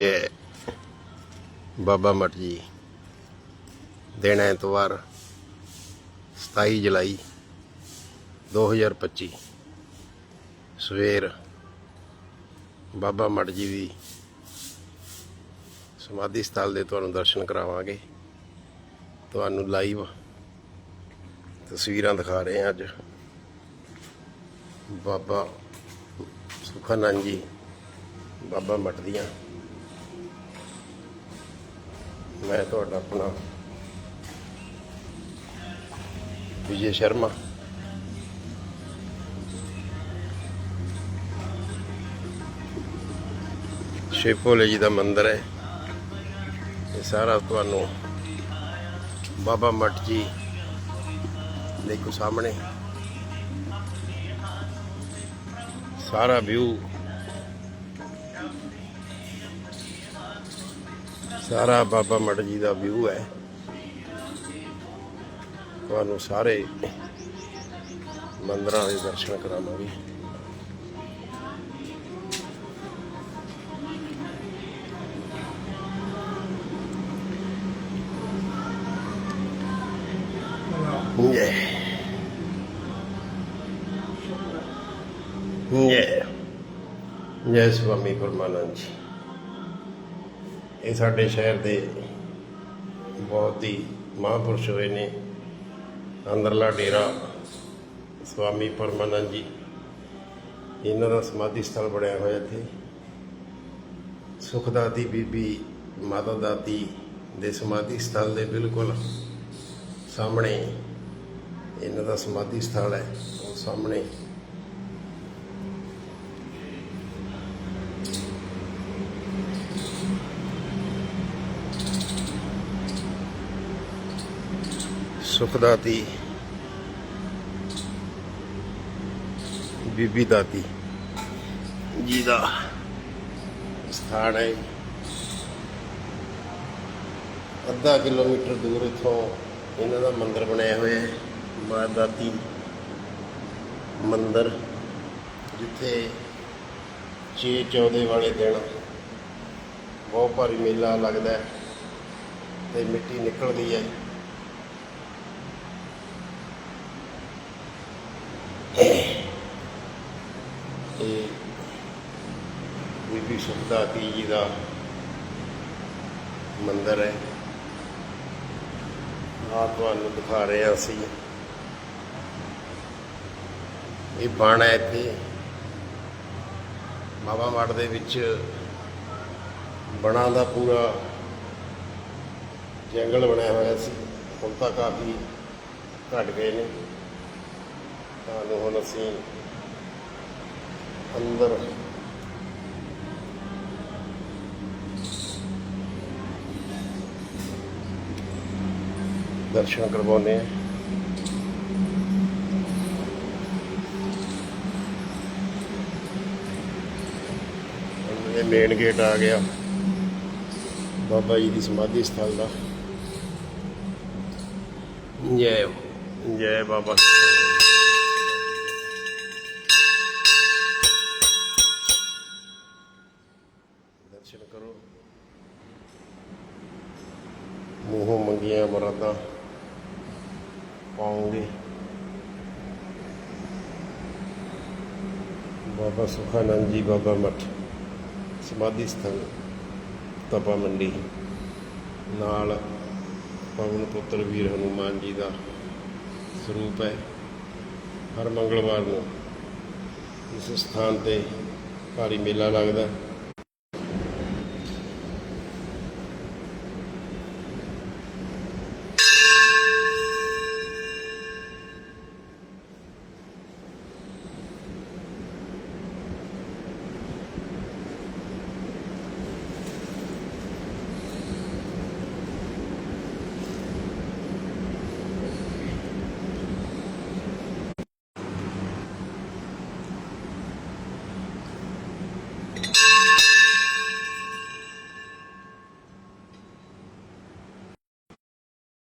ਇਹ ਬਾਬਾ ਮਠ ਜੀ ਦਿਨ ਐਤਵਾਰ 27 ਜੁਲਾਈ 2025 ਸਵੇਰ ਬਾਬਾ ਮਠ ਜੀ ਦੀ ਸਮਾਧੀ ਸਥਲ ਦੇ ਤੁਹਾਨੂੰ ਦਰਸ਼ਨ ਕਰਾਵਾਂਗੇ। ਤੁਹਾਨੂੰ ਲਾਈਵ ਤਸਵੀਰਾਂ ਦਿਖਾ ਰਹੇ ਹਾਂ ਅੱਜ। ਬਾਬਾ ਸੁਖਾਨੰਦ ਜੀ, ਬਾਬਾ ਮਠ ਦੀਆਂ। ਮੈਂ ਤੁਹਾਡਾ ਆਪਣਾ ਵਿਜੇ ਸ਼ਰਮਾ। ਸ਼ਿਵ ਭੋਲੇ ਜੀ ਦਾ ਮੰਦਿਰ ਹੈ। ਇਹ ਸਾਰਾ ਤੁਹਾਨੂੰ ਬਾਬਾ ਮਠ ਜੀ ਦੇਖੋ ਸਾਹਮਣੇ। ਸਾਰਾ ਵਿਊ ਸਾਰਾ ਬਾਬਾ ਮੜ ਜੀ ਦਾ ਵਿਊ ਹੈ। ਤੁਹਾਨੂੰ ਸਾਰੇ ਮੰਦਰਾਂ ਦੇ ਦਰਸ਼ਨ ਕਰਾਵਾਂਗੇ। ਜੈ Yeah. ਜੈ ਸਵਾਮੀ ਪਰਮਾਨੰਦ ਜੀ ਇਹ ਸਾਡੇ ਸ਼ਹਿਰ ਦੇ ਬਹੁਤ ਹੀ ਮਹਾਂਪੁਰਸ਼ ਹੋਏ ਨੇ। ਅੰਦਰਲਾ ਡੇਰਾ, ਸਵਾਮੀ ਪਰਮਾਨੰਦ ਜੀ। ਇਹਨਾਂ ਦਾ ਸਮਾਧੀ ਸਥਲ ਬਣਿਆ ਹੋਇਆ ਇੱਥੇ। ਸੁਖਦਾਤੀ ਬੀਬੀ ਮਾਤਾ ਦਾਤੀ ਦੇ ਸਮਾਧੀ ਸਥਲ ਦੇ ਬਿਲਕੁਲ ਸਾਹਮਣੇ ਇਹਨਾਂ ਦਾ ਸਮਾਧੀ ਸਥਲ ਹੈ। ਉਹ ਸਾਹਮਣੇ ਸੁਖਦਾਤੀ ਬੀਬੀ ਦਾਤੀ। ਜੀ ਦਾ ਸਥਾਨ ਹੈ। ਅੱਧਾ ਕਿਲੋਮੀਟਰ ਦੂਰ ਇਥੋਂ ਇਹਨਾਂ ਦਾ ਮੰਦਿਰ ਬਣਿਆ ਹੋਇਆ ਹੈ। ਮਾਂ ਦਾਤੀ ਮੰਦਿਰ ਜਿੱਥੇ ਛੇ ਚੌਦੇ ਵਾਲੇ ਦਿਨ ਬਹੁਤ ਭਾਰੀ ਮੇਲਾ ਲੱਗਦਾ ਹੈ ਤੇ ਮਿੱਟੀ ਨਿਕਲਦੀ ਹੈ। ਬੀਬੀ ਸੁਖਦਾਤੀ ਜੀ ਦਾ ਮੰਦਿਰ ਹੈ। ਆ ਤੁਹਾਨੂੰ ਦਿਖਾ ਰਹੇ ਹਾਂ ਅਸੀਂ। ਇਹ ਬਣ ਹੈ ਇੱਥੇ। ਬਾਬਾ ਮੜ ਦੇ ਵਿੱਚ ਬਣਾ ਦਾ ਪੂਰਾ ਜੰਗਲ ਬਣਿਆ ਹੋਇਆ ਸੀ। ਹੁਣ ਤਾਂ ਕਾਫੀ ਘਟ ਗਏ ਨੇ। ਤੁਹਾਨੂੰ ਹੁਣ ਅਸੀਂ ਅੰਦਰ ਦਰਸ਼ਨ ਕਰਵਾਉਂਦੇ ਆ ਇਹ ਮੇਨ ਗੇਟ ਆ ਗਿਆ। ਬਾਬਾ ਜੀ ਦੀ ਸਮਾਧੀ ਸਥਲ ਦਾ। ਜੈ ਜੈ ਬਾਬਾ। ਦਰਸ਼ਨ ਕਰੋ। ਮੂੰਹੋਂ ਮੰਗੀਆਂ ਮਰਾਦਾਂ ਪਾਉਂਗੇ। ਬਾਬਾ ਸੁਖਾਨੰਦ ਜੀ, ਬਾਬਾ ਮਠ, ਸਮਾਧੀ ਸਥਾਨ, ਤਪਾ ਮੰਡੀ। ਨਾਲ ਪਵਨ ਪੁੱਤਰ ਵੀਰ ਹਨੂਮਾਨ ਜੀ ਦਾ ਸਰੂਪ ਹੈ। ਹਰ ਮੰਗਲਵਾਰ ਨੂੰ ਇਸ ਸਥਾਨ ਤੇ ਭਾਰੀ ਮੇਲਾ ਲੱਗਦਾ ਹੈ।